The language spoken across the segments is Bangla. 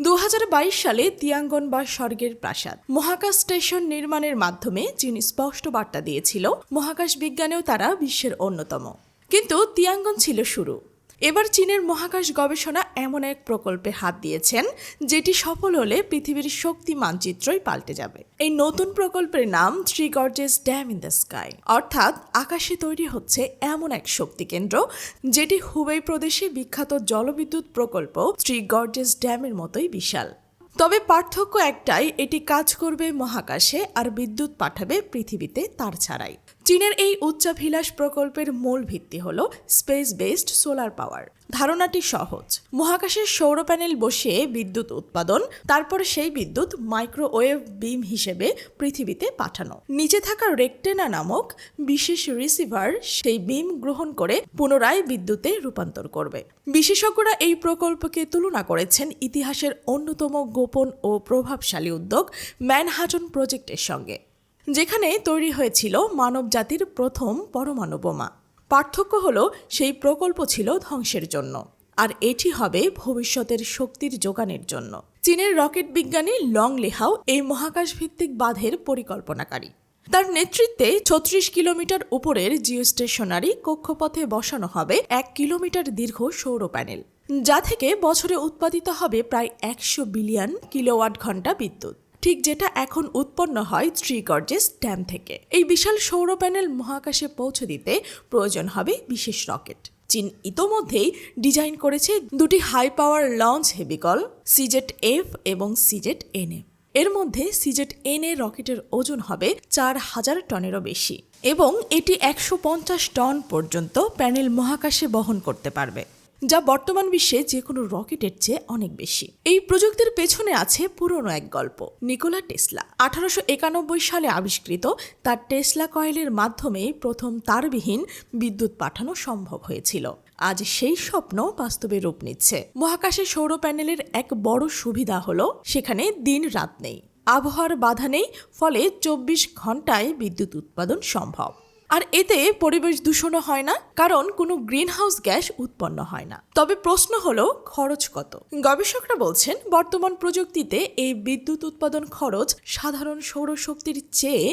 দু হাজার বাইশ সালে তিয়াঙ্গন বা স্বর্গের প্রাসাদ মহাকাশ স্টেশন নির্মাণের মাধ্যমে যিনি স্পষ্ট বার্তা দিয়েছিল, মহাকাশ বিজ্ঞানেও তারা বিশ্বের অন্যতম। কিন্তু তিয়াঙ্গন ছিল শুরু। এবার চীনের মহাকাশ গবেষণা এমন এক প্রকল্পে হাত দিয়েছেন, যেটি সফল হলে পৃথিবীর শক্তি মানচিত্রই পাল্টে যাবে। এই নতুন প্রকল্পের নাম Three Gorges Dam in the sky অর্থাৎ আকাশে তৈরি হচ্ছে এমন এক শক্তি কেন্দ্র, যেটি হুবেই প্রদেশে বিখ্যাত জলবিদ্যুৎ প্রকল্প থ্রি গর্জেস ড্যামের মতোই বিশাল। তবে পার্থক্য একটাই, এটি কাজ করবে মহাকাশে আর বিদ্যুৎ পাঠাবে পৃথিবীতে তার ছাড়াই। চীনের এই উচ্চাভিলাষ প্রকল্পের মূল ভিত্তি হল স্পেস বেসড সোলার পাওয়ার। ধারণাটি সহজ। মহাকাশের সৌর প্যানেল বসিয়ে বিদ্যুৎ উৎপাদন, তারপর সেই বিদ্যুৎ মাইক্রোওয়েভ বিম হিসেবে পৃথিবীতে পাঠানো। নিচে থাকা রেকটেনা নামক বিশেষ রিসিভার সেই বিম গ্রহণ করে পুনরায় বিদ্যুতে রূপান্তর করবে। বিশেষজ্ঞরা এই প্রকল্পকে তুলনা করেছেন ইতিহাসের অন্যতম গোপন ও প্রভাবশালী উদ্যোগ ম্যানহাটন প্রজেক্টের সঙ্গে, যেখানে তৈরি হয়েছিল মানবজাতির প্রথম পরমাণু বোমা। পার্থক্য হলো সেই প্রকল্প ছিল ধ্বংসের জন্য, আর এটি হবে ভবিষ্যতের শক্তির যোগানের জন্য। চীনের রকেট বিজ্ঞানী লং লেহাও এই মহাকাশ ভিত্তিক বাঁধের পরিকল্পনাকারী। তার নেতৃত্বে ছত্রিশ কিলোমিটার উপরের জিও স্টেশনারি কক্ষপথে বসানো হবে এক কিলোমিটার দীর্ঘ সৌর প্যানেল, যা থেকে বছরে উৎপাদিত হবে প্রায় একশো বিলিয়ন কিলোওয়াট ঘণ্টা বিদ্যুৎ। ঠিক যেটা এখন উৎপন্ন হয় থ্রি গর্জেস ড্যাম থেকে। এই বিশাল সৌর প্যানেল মহাকাশে পৌঁছে দিতে প্রয়োজন হবে বিশেষ রকেট। চীন ইতোমধ্যেই ডিজাইন করেছে দুটি high power launch vehicle CZ F এবং সিজেট এন এ। এর মধ্যে সিজেট এন এ রকেটের ওজন হবে চার হাজার টনেরও বেশি এবং এটি একশো পঞ্চাশ টন পর্যন্ত প্যানেল মহাকাশে বহন করতে পারবে। যা বর্তমান বিশ্বে যে কোনো রকেটের চেয়ে অনেক বেশি। এই প্রযুক্তির পেছনে আছে পুরনো এক গল্প, নিকোলা টেসলা। আঠারোশো একানব্বই সালে আবিষ্কৃত, তার টেসলা কয়েলের মাধ্যমে প্রথম তারবিহীন বিদ্যুৎ পাঠানো সম্ভব হয়েছিল। আজ সেই স্বপ্ন বাস্তবে রূপ নিচ্ছে। মহাকাশে সৌর প্যানেলের এক বড় সুবিধা হলো, সেখানে দিন রাত নেই। আবহাওয়ার বাধা নেই, ফলে চব্বিশ ঘন্টায় বিদ্যুৎ উৎপাদন সম্ভব। আর এতে পরিবেশ দূষণও হয় না, কারণ কোনো গ্রিন হাউস গ্যাস উৎপন্ন হয় না। তবে প্রশ্ন হলো, খরচ কত? গবেষকরা বলছেন, বর্তমান প্রযুক্তিতে এই বিদ্যুৎ উৎপাদন খরচ সাধারণ সৌরশক্তির চেয়ে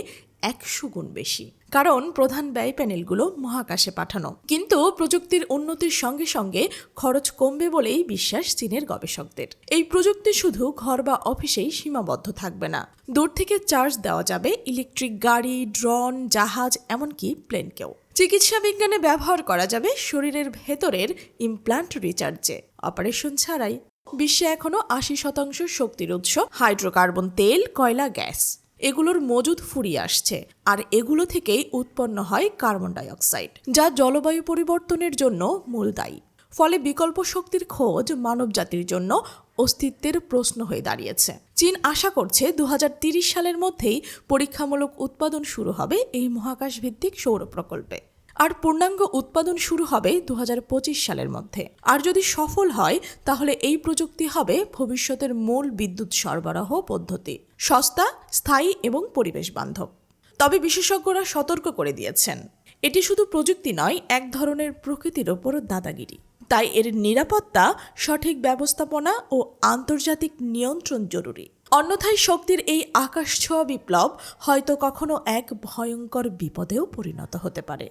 একশো গুণ বেশি। কারণ প্রধান ব্যয় প্যানেলগুলো মহাকাশে পাঠানো। কিন্তু প্রযুক্তির উন্নতির সঙ্গে সঙ্গে খরচ কমবে বলেই বিশ্বাস চীনের গবেষকদের। এই প্রযুক্তি শুধু ঘর বা অফিসেই সীমাবদ্ধ থাকবে না। দূর থেকে চার্জ দেওয়া যাবে ইলেকট্রিক গাড়ি, ড্রোন, জাহাজ, এমনকি প্লেনকেও। চিকিৎসা বিজ্ঞানে ব্যবহার করা যাবে শরীরের ভেতরের ইমপ্লান্ট রিচার্জে। অপারেশন ছাড়াই। বিশ্বে এখনও আশি শতাংশ শক্তির উৎস হাইড্রোকার্বন তেল, কয়লা, গ্যাস। এগুলোর মজুদ ফুরিয়ে আসছে আর এগুলো থেকেই উৎপন্ন হয় কার্বন ডাইঅক্সাইড, যা জলবায়ু পরিবর্তনের জন্য মূল দায়ী। ফলে বিকল্প শক্তির খোঁজ মানবজাতির জন্য অস্তিত্বের প্রশ্ন হয়ে দাঁড়িয়েছে। চীন আশা করছে দু সালের মধ্যেই পরীক্ষামূলক উৎপাদন শুরু হবে এই মহাকাশ ভিত্তিক সৌর প্রকল্পে আর পূর্ণাঙ্গ উৎপাদন শুরু হবে দু হাজার পঁচিশ সালের মধ্যে। আর যদি সফল হয়, তাহলে এই প্রযুক্তি হবে ভবিষ্যতের মূল বিদ্যুৎ সরবরাহ পদ্ধতি, সস্তা, স্থায়ী এবং পরিবেশ বান্ধব তবে বিশেষজ্ঞরা সতর্ক করে দিয়েছেন, এটি শুধু প্রযুক্তি নয়, এক ধরনের প্রকৃতির ওপর দাদাগিরি। তাই এর নিরাপত্তা, সঠিক ব্যবস্থাপনা ও আন্তর্জাতিক নিয়ন্ত্রণ জরুরি। অন্যথায় শক্তির এই আকাশ ছোঁয়া বিপ্লব হয়তো কখনো এক ভয়ঙ্কর বিপদেও পরিণত হতে পারে।